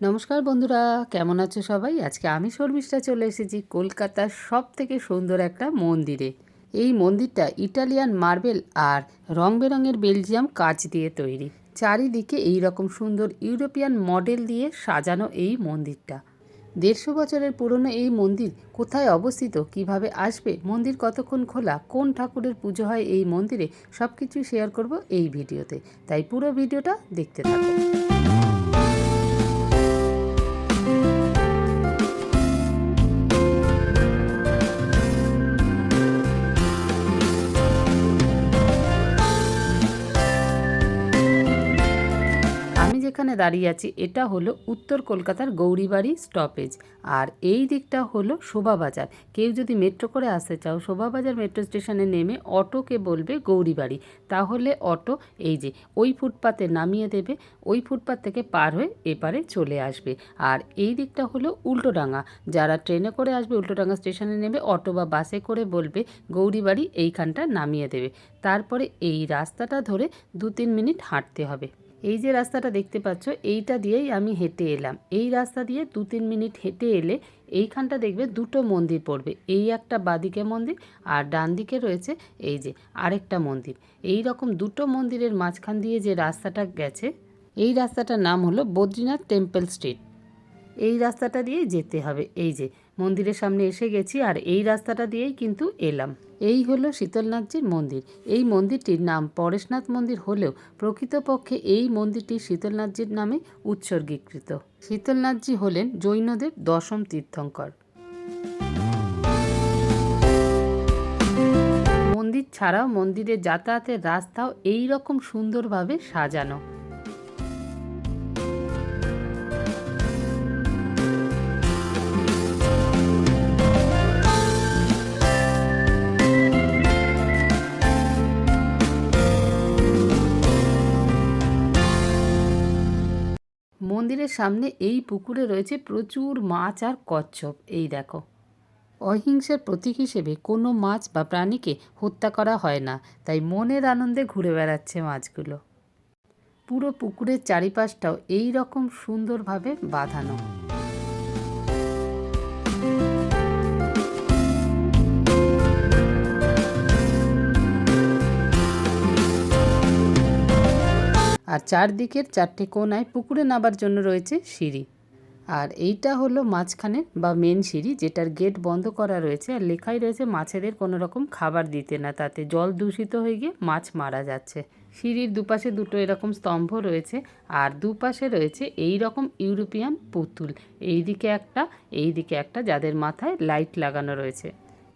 নমস্কার বন্ধুরা, কেমন আছো সবাই? আজকে আমি শর্মিষ্ঠা চলে এসেছি কলকাতার সব থেকে সুন্দর একটা মন্দিরে। এই মন্দিরটা ইটালিয়ান মার্বেল আর রং বেরঙের বেলজিয়াম কাচ দিয়ে তৈরি। চারিদিকে এই রকম সুন্দর ইউরোপিয়ান মডেল দিয়ে সাজানো এই মন্দিরটা। দেড়শো বছরের পুরনো এই মন্দির কোথায় অবস্থিত, কীভাবে আসবে, মন্দির কতক্ষণ খোলা, কোন ঠাকুরের পুজো হয় এই মন্দিরে সব কিছু শেয়ার করব এই ভিডিওতে। তাই পুরো ভিডিওটা দেখতে থাকো। যেখানে দাঁড়িয়ে আছি, এটা হলো উত্তর কলকাতার গৌরীবাড়ি স্টপেজ আর এই দিকটা হলো শোভাবাজার কেউ যদি মেট্রো করে আসতে চাও শোভাবাজার মেট্রো স্টেশনে নেমে অটোকে বলবে গৌরীবাড়ি। তাহলে অটো এই যে, ওই ফুটপাতে নামিয়ে দেবে, ওই ফুটপাত থেকে পার হয়ে এপারে চলে আসবে। আর এই দিকটা হলো উল্টোডাঙ্গা। যারা ট্রেনে করে আসবে, উল্টোডাঙ্গা স্টেশনে নেবে অটো বা বাসে করে বলবে গৌরীবাড়ি এইখানটা নামিয়ে দেবে। তারপরে এই রাস্তাটা ধরে দু তিন মিনিট হাঁটতে হবে। এই যে রাস্তাটা দেখতে পাচ্ছ, এইটা দিয়েই আমি হেঁটে এলাম। এই রাস্তা দিয়ে দু তিন মিনিট হেঁটে এলে এইখানটা দেখবে দুটো মন্দির পড়বে। এই একটা বাদিকে মন্দির আর ডান দিকে রয়েছে এই যে আরেকটা মন্দির। এই রকম দুটো মন্দিরের মাঝখান দিয়ে যে রাস্তাটা গেছে, এই রাস্তাটার নাম হলো বদ্রীনাথ টেম্পল স্ট্রিট। এই রাস্তাটা দিয়েই যেতে হবে। এই যে মন্দিরের সামনে এসে গেছি আর এই রাস্তাটা দিয়েই কিন্তু এলাম। এই হলো শীতলনাথজির মন্দির। এই মন্দিরটির নাম পরেশনাথ মন্দির হলেও প্রকৃতপক্ষে এই মন্দিরটি শীতলনাথজির নামে উৎসর্গীকৃত। শীতলনাথজি হলেন জৈনদের দশম তীর্থঙ্কর। মন্দির ছাড়াও মন্দিরের যাতায়াতের রাস্তাও এই রকম সুন্দরভাবে সাজানো। মন্দিরের সামনে এই পুকুরে রয়েছে প্রচুর মাছ আর কচ্ছপ। এই দেখো। অহিংসার প্রতীক হিসেবে কোনো মাছ বা প্রাণীকে হত্যা করা হয় না, তাই মনের আনন্দে ঘুরে বেড়াচ্ছে মাছগুলো। পুরো পুকুরের চারিপাশটাও এই রকম সুন্দরভাবে বাঁধানো। আর চারদিকের চারটে কোনায় পুকুরে নাবার জন্য রয়েছে সিঁড়ি। আর এইটা হলো মাঝখানে বা মেন সিঁড়ি, যেটার গেট বন্ধ করা রয়েছে আর লেখাই রয়েছে মাছেদের কোনো রকম খাবার দিতে না, তাতে জল দূষিত হয়ে গিয়ে মাছ মারা যাচ্ছে। সিঁড়ির দুপাশে দুটো এরকম স্তম্ভ রয়েছে আর দুপাশে রয়েছে এই রকম ইউরোপিয়ান পুতুল। এই দিকে একটা এই দিকে একটা, যাদের মাথায় লাইট লাগানো রয়েছে।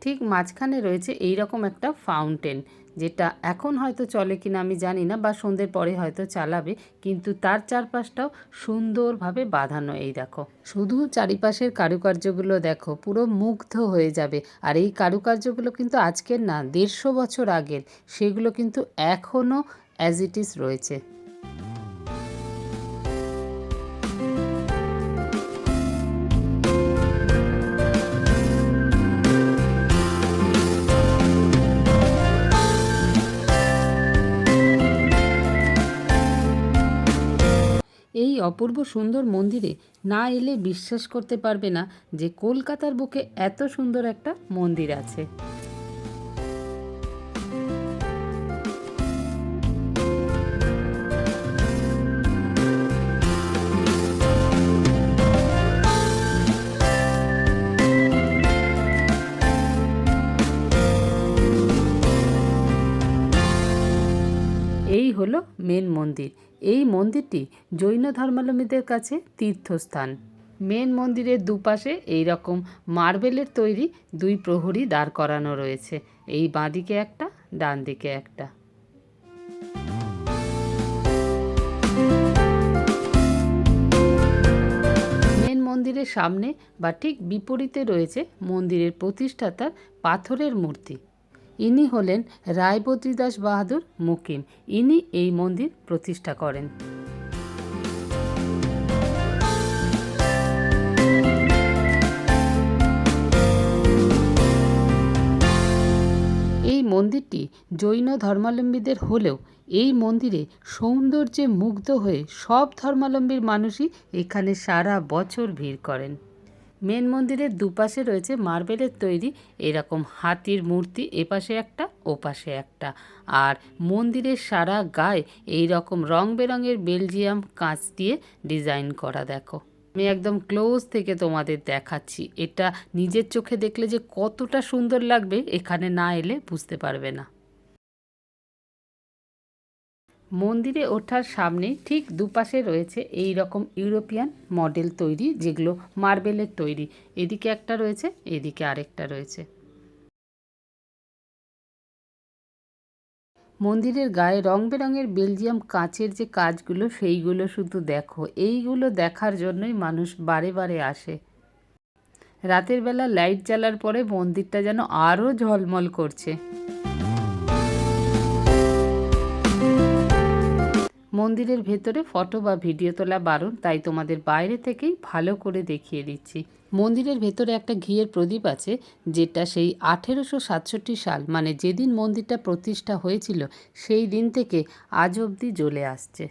ঠিক মাঝখানে রয়েছে এই রকম একটা ফাউন্টেন যেটা এখন হয়তো চলে কিনা আমি জানি না, বা সন্ধ্যের পরে হয়তো চালাবে, কিন্তু তার চারপাশটাও সুন্দরভাবে বাঁধানো এই দেখো। শুধু চারিপাশের কারুকার্যগুলো দেখো, পুরো মুগ্ধ হয়ে যাবে। আর এই কারুকার্যগুলো কিন্তু আজকের না, দেড়শো বছর আগের, সেগুলো কিন্তু এখনও অ্যাজ ইট ইজ রয়েছে। অপূর্ব সুন্দর মন্দিরে না এলে বিশ্বাস করতে পারবে না যে কলকাতার বুকে এত সুন্দর একটা মন্দির আছে। হলো মেন মন্দির। এই মন্দিরটি জৈন ধর্মাবলম্বীদের কাছে তীর্থস্থান। মেন মন্দিরের দুপাশে এই রকম মার্বেলের তৈরি দুই প্রহরী দাঁড় করানো রয়েছে। এই বাঁদিকে একটা ডান দিকে একটা। মেন মন্দিরের সামনে বা ঠিক বিপরীতে রয়েছে মন্দিরের প্রতিষ্ঠাতার পাথরের মূর্তি। ইনি হলেন রায়বদ্রীদাস বাহাদুর মুকিম। ইনি এই মন্দির প্রতিষ্ঠা করেন। এই মন্দিরটি জৈন ধর্মাবলম্বীদের হলেও এই মন্দিরে সৌন্দর্যে মুগ্ধ হয়ে সব ধর্মাবলম্বীর মানুষই এখানে সারা বছর ভিড় করেন। মেন মন্দিরের দুপাশে রয়েছে মার্বেলের তৈরি এরকম হাতির মূর্তি, এপাশে একটা, ওপাশে একটা। আর মন্দিরের সারা গায়ে এই রকম রং বেরঙের বেলজিয়াম কাঁচ দিয়ে ডিজাইন করা, দেখো। আমি একদম ক্লোজ থেকে তোমাদের দেখাচ্ছি। এটা নিজের চোখে দেখলে যে কতটা সুন্দর লাগবে, এখানে না এলে বুঝতে পারবে না। মন্দিরে ওঠার সামনে ঠিক দুপাশে রয়েছে এই রকম ইউরোপিয়ান মডেল তৈরি, যেগুলো মার্বেলের তৈরি। এদিকে একটা রয়েছে, এদিকে আরেকটা রয়েছে। মন্দিরের গায়ে রং বেরঙের বেলজিয়াম কাঁচের যে কাজগুলো, সেইগুলো শুধু দেখো। এইগুলো দেখার জন্যই মানুষ বারে বারে আসে। রাতের বেলা লাইট জ্বালার পরে মন্দিরটা যেন আরও ঝলমল করছে। মন্দিরের ভেতরে ফটো বা ভিডিও তোলা বারণ, তাই তোমাদের বাইরে থেকেই ভালো করে দেখিয়ে দিচ্ছি। মন্দিরের ভেতরে একটা ঘিয়ের প্রদীপ আছে, যেটা সেই আঠেরোশো সাতষট্টি সাল মানে যেদিন মন্দিরটা প্রতিষ্ঠা হয়েছিল, সেই দিন থেকে আজ অবধি জ্বলে আসছে।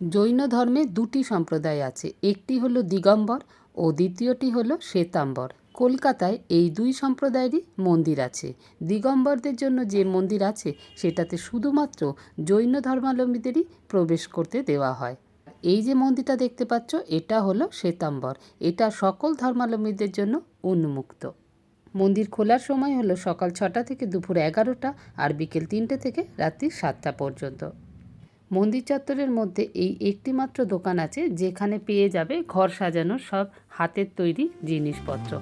জৈন ধর্মে দুটি সম্প্রদায় আছে, একটি হলো দিগম্বর ও দ্বিতীয়টি হলো শ্বেতাম্বর। কলকাতায় এই দুই সম্প্রদায়েরই মন্দির আছে। দিগম্বরদের জন্য যে মন্দির আছে, সেটাতে শুধুমাত্র জৈন ধর্মাবলম্বীদেরই প্রবেশ করতে দেওয়া হয়। এই যে মন্দিরটা দেখতে পাচ্ছ, এটা হলো শ্বেতাম্বর। এটা সকল ধর্মাবলম্বীদের জন্য উন্মুক্ত। মন্দির খোলার সময় হলো সকাল ছটা থেকে দুপুর এগারোটা আর বিকেল তিনটে থেকে রাত্রি সাতটা পর্যন্ত। মন্দির চত্বরের মধ্যে এই একটিমাত্র দোকান আছে যেখানে পেয়ে যাবে ঘর সাজানোর সব হাতের তৈরি জিনিসপত্র।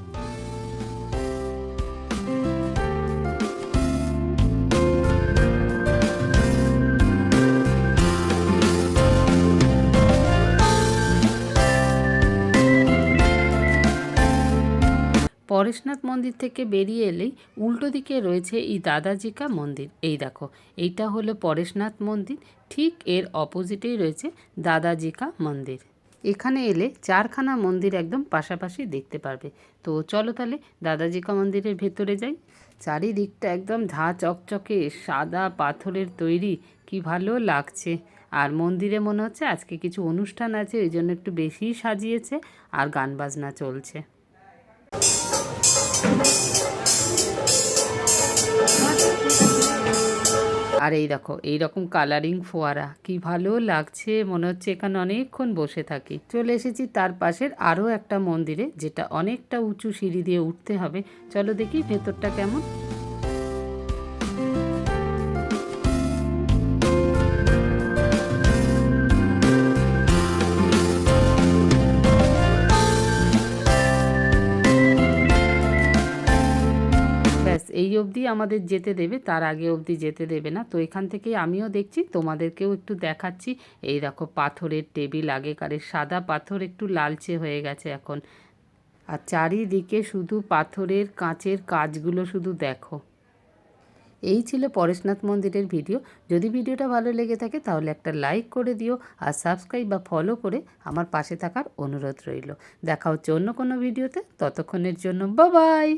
পরেশনাথ মন্দির থেকে বেরিয়ে এলেই উল্টো দিকে রয়েছে এই দাদাজিকা মন্দির। এই দেখো, এইটা হলো পরেশনাথ মন্দির, ঠিক এর অপোজিটেই রয়েছে দাদাজিকা মন্দির। এখানে এলে চারখানা মন্দির একদম পাশাপাশি দেখতে পারবে। তো চলো তাহলে দাদাজিকা মন্দিরের ভেতরে যাই। চারিদিকটা একদম ধা চকচকে, সাদা পাথরের তৈরি, কি ভালো লাগছে। আর মন্দিরে মনে হচ্ছে আজকে কিছু অনুষ্ঠান আছে, ওই জন্য একটু বেশিই সাজিয়েছে আর গান বাজনা চলছে। আর এই দেখো এইরকম কালারিং ফোয়ারা, কি ভালো লাগছে, মনে হচ্ছে এখানে অনেকক্ষণ বসে থাকি। চলে এসেছি তার পাশের আরও একটা মন্দিরে, যেটা অনেকটা উঁচু সিঁড়ি দিয়ে উঠতে হবে। চলো দেখি ভেতরটা কেমন। এই অবধি আমাদের যেতে দেবে, তার আগে অবধি যেতে দেবে না। তো এখান থেকে আমিও দেখছি, তোমাদেরকেও একটু দেখাচ্ছি। এই দেখো, পাথরের টেবিল, আগেকারের সাদা পাথর একটু লালচে হয়ে গেছে এখন। আর চারিদিকে শুধু পাথরের কাঁচের কাজগুলো শুধু দেখো। এই ছিল পরেশনাথ মন্দিরের ভিডিও। যদি ভিডিওটা ভালো লেগে থাকে, তাহলে একটা লাইক করে দিও আর সাবস্ক্রাইব বা ফলো করে আমার পাশে থাকার অনুরোধ রইল। দেখা হচ্ছে অন্য কোনো ভিডিওতে। ততক্ষণের জন্য বাবাই